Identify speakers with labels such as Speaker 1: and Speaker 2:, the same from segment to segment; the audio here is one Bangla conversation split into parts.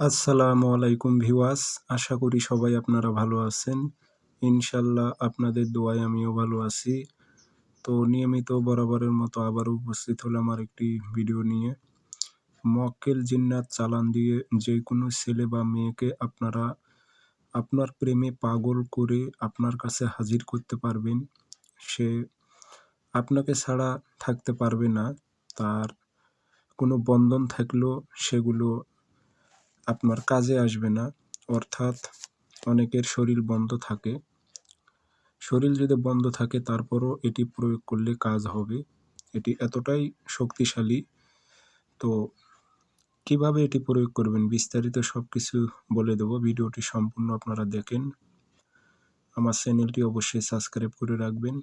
Speaker 1: আসসালামু আলাইকুম ভিওয়াস আশা করি সবাই আপনারা ভালো আছেন। ইনশাল্লাহ আপনাদের দোয়ায় আমিও ভালো আছি। তো নিয়মিত বরাবরের মতো আবারও উপস্থিত হলাম আর একটি ভিডিও নিয়ে। মক্কেল জিন্নাত চালান দিয়ে যে কোনো ছেলে বা মেয়েকে আপনারা আপনার প্রেমে পাগল করে আপনার কাছে হাজির করতে পারবেন, সে আপনাকে ছাড়া থাকতে পারবে না। তার কোনো বন্ধন থাকলেও সেগুলো আপনার কাজে আসবে না, অর্থাৎ অনেকের শরীর বন্ধ থাকে। শরীর যদি বন্ধ থাকে, তারপরও এটি প্রয়োগ করলে কাজ হবে। এটি এতটাই শক্তিশালী। তো কীভাবে এটি প্রয়োগ করবেন? বিস্তারিত সব কিছু বলে দেব। ভিডিওটি সম্পূর্ণ আপনারা দেখেন। আমার চ্যানেলটি অবশ্যই সাবস্ক্রাইব করে রাখবেন।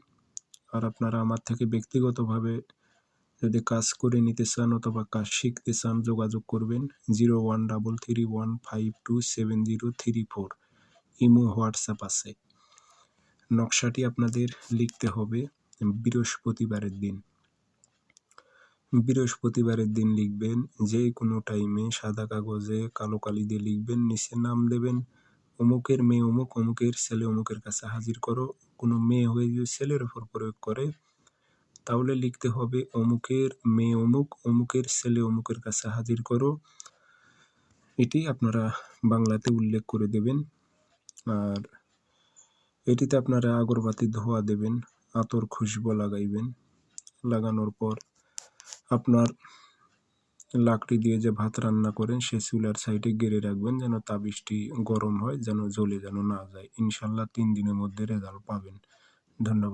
Speaker 1: আর আপনারা আমার থেকে ব্যক্তিগতভাবে যদি কাজ করে নিতে চান অথবা কাজ শিখতে চান, যোগাযোগ করবেন zero one double three one five two seven zero three four. Imo WhatsApp আছে। নকশাটি আপনাদের লিখতে হবে বৃহস্পতিবারের দিন। বৃহস্পতিবারের দিন লিখবেন, যে কোনো টাইমে সাদা কাগজে কালো কালি দিয়ে লিখবেন নিচে নাম দেবেন, অমুকের মেয়ে অমুক, অমুকের ছেলে অমুকের কাছে হাজির করো। কোনো মেয়ে হয়ে যদি ছেলের ওপর প্রয়োগ করে তাহলে লিখতে হবে অমুকের মেয়ে অমুক, অমুকের ছেলে অমুকের কাছে হাজির করো। এটি আপনারা বাংলাতে উল্লেখ করে দেবেন। আর এটিতে আপনারা আগরবাতি ধোয়া দেবেন, আতর খুশবো লাগাইবেন। লাগানোর পর আপনার লাকড়ি দিয়ে যে ভাত রান্না করেন, সে চুলার সাইডে গেড়ে রাখবেন যেন তাবিজটি গরম হয়, যেন জ্বলে যেন না যায়। ইনশাল্লাহ তিন দিনের মধ্যে রেজাল্ট পাবেন। ধন্যবাদ।